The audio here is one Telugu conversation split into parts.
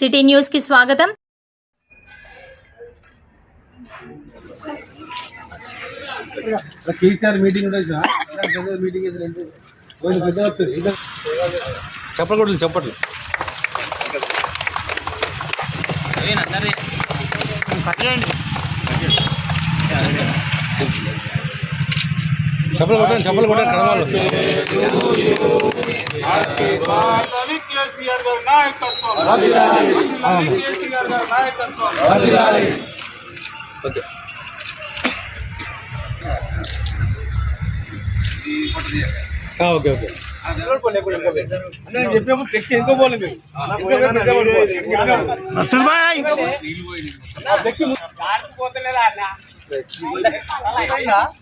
సిటీ న్యూస్కి స్వాగతం. చెప్పకూడదు చెప్పట్లు. చెప్పలు కొట్టండి చెప్పలు కొట్టండి నాయకత్వం. కేసీఆర్ గారి నాయకత్వం ఓకే ఆ, ఓకే టెక్స్ట్ ఎందుకో పోలేదు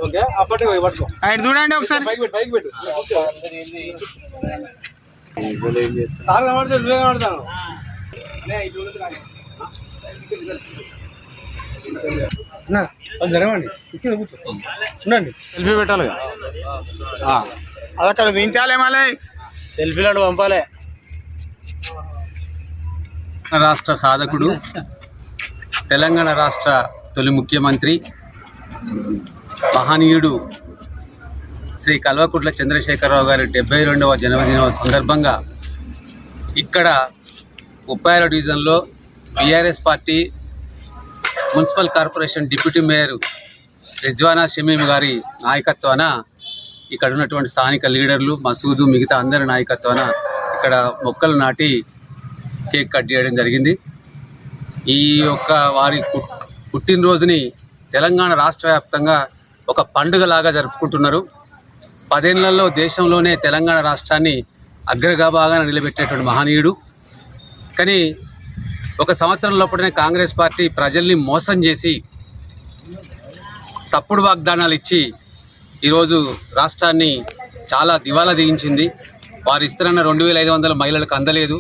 ఓకే అప్పటి పోయి పట్టుకో. ఆయన చూడండి ఒకసారి. పెట్టు పెట్టు. సార్ కనబడతాడు నువ్వే కనబడతాను జరగండి ఇక్కడ కూర్చో ఉండండి. సెల్ఫీ పెట్టాలి అది అక్కడ దించాలి మళ్ళీ. సెల్ఫీలు పంపాలే. రాష్ట్ర సాధకుడు తెలంగాణ రాష్ట్ర తొలి ముఖ్యమంత్రి మహనీయుడు శ్రీ కల్వకుట్ల చంద్రశేఖరరావు గారి డెబ్బై రెండవ జన్మదిన సందర్భంగా ఇక్కడ ముప్పై డివిజన్లో BRS party municipal corporation deputy mayor Rizwana Shamim గారి నాయకత్వాన ఇక్కడ ఉన్నటువంటి స్థానిక లీడర్లు మసూదు మిగతా అందరి నాయకత్వాన ఇక్కడ మొక్కలు నాటి కేక్ కట్ చేయడం జరిగింది. ఈ యొక్క వారి పుట్టినరోజుని తెలంగాణ రాష్ట్ర వ్యాప్తంగా ఒక పండుగలాగా జరుపుకుంటున్నారు. పదేళ్ళలో దేశంలోనే తెలంగాణ రాష్ట్రాన్ని అగ్రగాభాగాన నిలబెట్టేటువంటి మహనీయుడు. కానీ ఒక సంవత్సరం లోపలనే కాంగ్రెస్ పార్టీ ప్రజల్ని మోసం చేసి తప్పుడు వాగ్దానాలు ఇచ్చి ఈరోజు రాష్ట్రాన్ని చాలా దివాలా దిగించింది. వారు ఇస్తారన్న రెండు వేల ఐదు వందల మహిళలకు అందలేదు.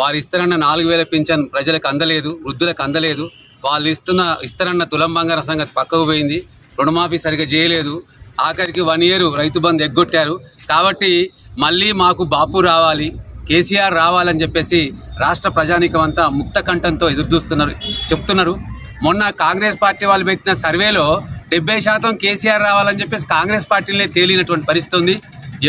వారు ఇస్తారన్న నాలుగు వేల పింఛన్ ప్రజలకు అందలేదు వృద్ధులకు అందలేదు. వాళ్ళు ఇస్తున్న ఇస్తారన్న తులం బంగారం సంగతి పక్కకు పోయింది. రుణమాఫీ సరిగ్గా చేయలేదు. ఆఖరికి వన్ ఇయర్ రైతు బంధు ఎగ్గొట్టారు. కాబట్టి మళ్ళీ మాకు బాపు రావాలి కేసీఆర్ రావాలని చెప్పేసి రాష్ట్ర ప్రజానీకం అంతా ముక్త కంఠంతో ఎదురుచూస్తున్నారు చెప్తున్నారు. మొన్న కాంగ్రెస్ పార్టీ వాళ్ళు పెట్టిన సర్వేలో డెబ్బై శాతం కేసీఆర్ రావాలని చెప్పేసి కాంగ్రెస్ పార్టీనే తేలినటువంటి పరిస్థితి ఉంది.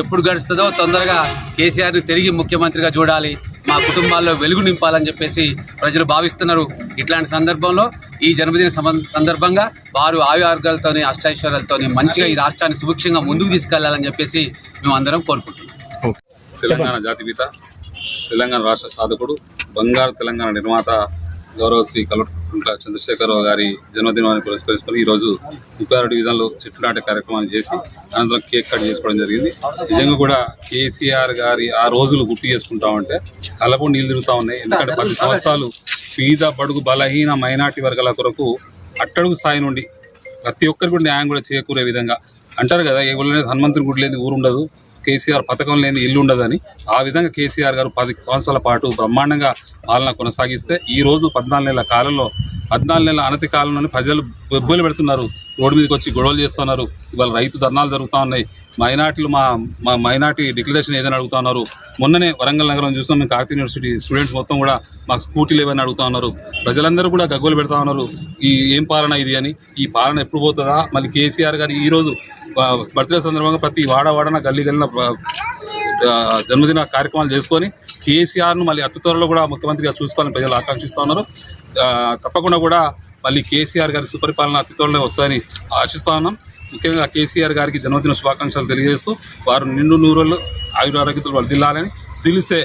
ఎప్పుడు గడుస్తుందో తొందరగా కేసీఆర్ని తిరిగి ముఖ్యమంత్రిగా చూడాలి. మా కుటుంబాల్లో వెలుగు నింపాలని చెప్పేసి ప్రజలు భావిస్తున్నారు. ఇట్లాంటి సందర్భంలో ఈ జన్మదిన సందర్భంగా వారు ఆయుర్గాలతోని అష్టైశ్వర్యాలతోని మంచిగా ఈ రాష్ట్రాన్ని సుభిక్షంగా ముందుకు తీసుకెళ్ళాలని చెప్పేసి మేము అందరం కోరుకుంటున్నాం. తెలంగాణ జాతిపిత తెలంగాణ రాష్ట్ర సాధకుడు బంగారు తెలంగాణ నిర్మాత గౌరవ శ్రీ కుంట్ల చంద్రశేఖరరావు గారి జన్మదినాన్ని పురస్కరించుకొని ఈరోజు ముప్పై ఆరు చెట్లు నాటే కార్యక్రమాన్ని చేసి అనంతరం కేక్ కట్ చేసుకోవడం జరిగింది. నిజంగా కూడా కేసీఆర్ గారి ఆ రోజులు గుర్తు చేసుకుంటామంటే కళ్ళపూ నీళ్ళు తిరుగుతూ ఉన్నాయి. ఎందుకంటే పది సంవత్సరాలు పేద బడుగు బలహీన మైనార్టీ వర్గాల కొరకు అట్టడుగు స్థాయి నుండి ప్రతి ఒక్కరికి కూడా న్యాయం కూడా చేకూరే విధంగా అంటారు కదా ఏ ఊళ్ళో హనుమంతుని గుడి లేని ఊరు ఉండదు. కేసీఆర్ పథకం లేని ఇల్లు ఉండదని ఆ విధంగా కేసీఆర్ గారు పది సంవత్సరాల పాటు బ్రహ్మాండంగా పాలన కొనసాగిస్తే ఈ రోజు పద్నాలుగు నెలల కాలంలో పద్నాలుగు నెలల అనతి కాలంలోనే ప్రజలు బొబ్బలు పెడుతున్నారు. రోడ్డు మీదకి వచ్చి గొడవలు చేస్తున్నారు. ఇవాళ రైతు ధర్నాలు జరుగుతూ ఉన్నాయి. మైనార్టీలు మా మా మైనార్టీ డిక్లరేషన్ ఏదైనా అడుగుతున్నారు మొన్ననే వరంగల్ నగరం చూసినాం మేము కాకతీయ యూనివర్సిటీ స్టూడెంట్స్ మొత్తం కూడా మాకు స్కూటీలు ఏమైనా అడుగుతా ఉన్నారు. ప్రజలందరూ కూడా గగ్గోలు పెడతా ఉన్నారు. ఈ ఏం పాలన ఇది అని. ఈ పాలన ఎప్పుడు పోతుందా? మళ్ళీ కేసీఆర్ గారు ఈరోజు బర్త్డే సందర్భంగా ప్రతి వాడ వాడన గల్లీ గల్లిన జన్మదిన కార్యక్రమాలు చేసుకొని కేసీఆర్ను మళ్ళీ అతి త్వరలో కూడా ముఖ్యమంత్రిగా చూసుకోవాలని ప్రజలు ఆకాంక్షిస్తూ ఉన్నారు. తప్పకుండా కూడా మళ్ళీ కేసీఆర్ గారి సుపరిపాలన అతి త్వరలో వస్తుందని ఆశిస్తున్నాం. ముఖ్యంగా కేసీఆర్ గారికి జన్మదిన శుభాకాంక్షలు తెలియజేస్తూ వారు నిండు నూరులు ఆయురారోగ్యతలు వాళ్ళు దిల్లాలని తెలిసే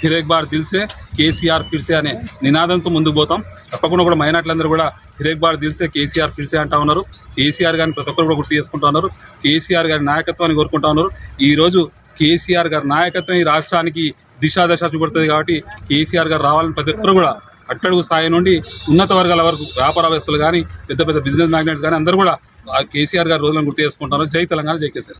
హిరేక్ బార్ దిల్సే కేసీఆర్ పిలిసే అనే నినాదంతో ముందుకు పోతాం. తప్పకుండా కూడా మైనార్టీలందరూ కూడా హిరేక్ బార్ దిల్సే కేసీఆర్ పిలిసే అంటా ఉన్నారు. కేసీఆర్ గారిని ప్రతి ఒక్కరు కూడా గుర్తు చేసుకుంటా ఉన్నారు. కేసీఆర్ గారి నాయకత్వాన్ని కోరుకుంటా ఉన్నారు. ఈ రోజు కేసీఆర్ గారి నాయకత్వం ఈ రాష్ట్రానికి దిశాదశ చూపడుతుంది కాబట్టి కేసీఆర్ గారు రావాలని ప్రతి ఒక్కరు కూడా అట్టడుగు స్థాయి నుండి ఉన్నత వర్గాల వరకు వ్యాపారవేత్తలు కానీ పెద్ద పెద్ద బిజినెస్ మ్యాగ్నెట్స్ కానీ అందరూ కూడా కేసీఆర్ గారి రోజులను గుర్తు చేసుకుంటారు. జై తెలంగాణ జై కేసీఆర్.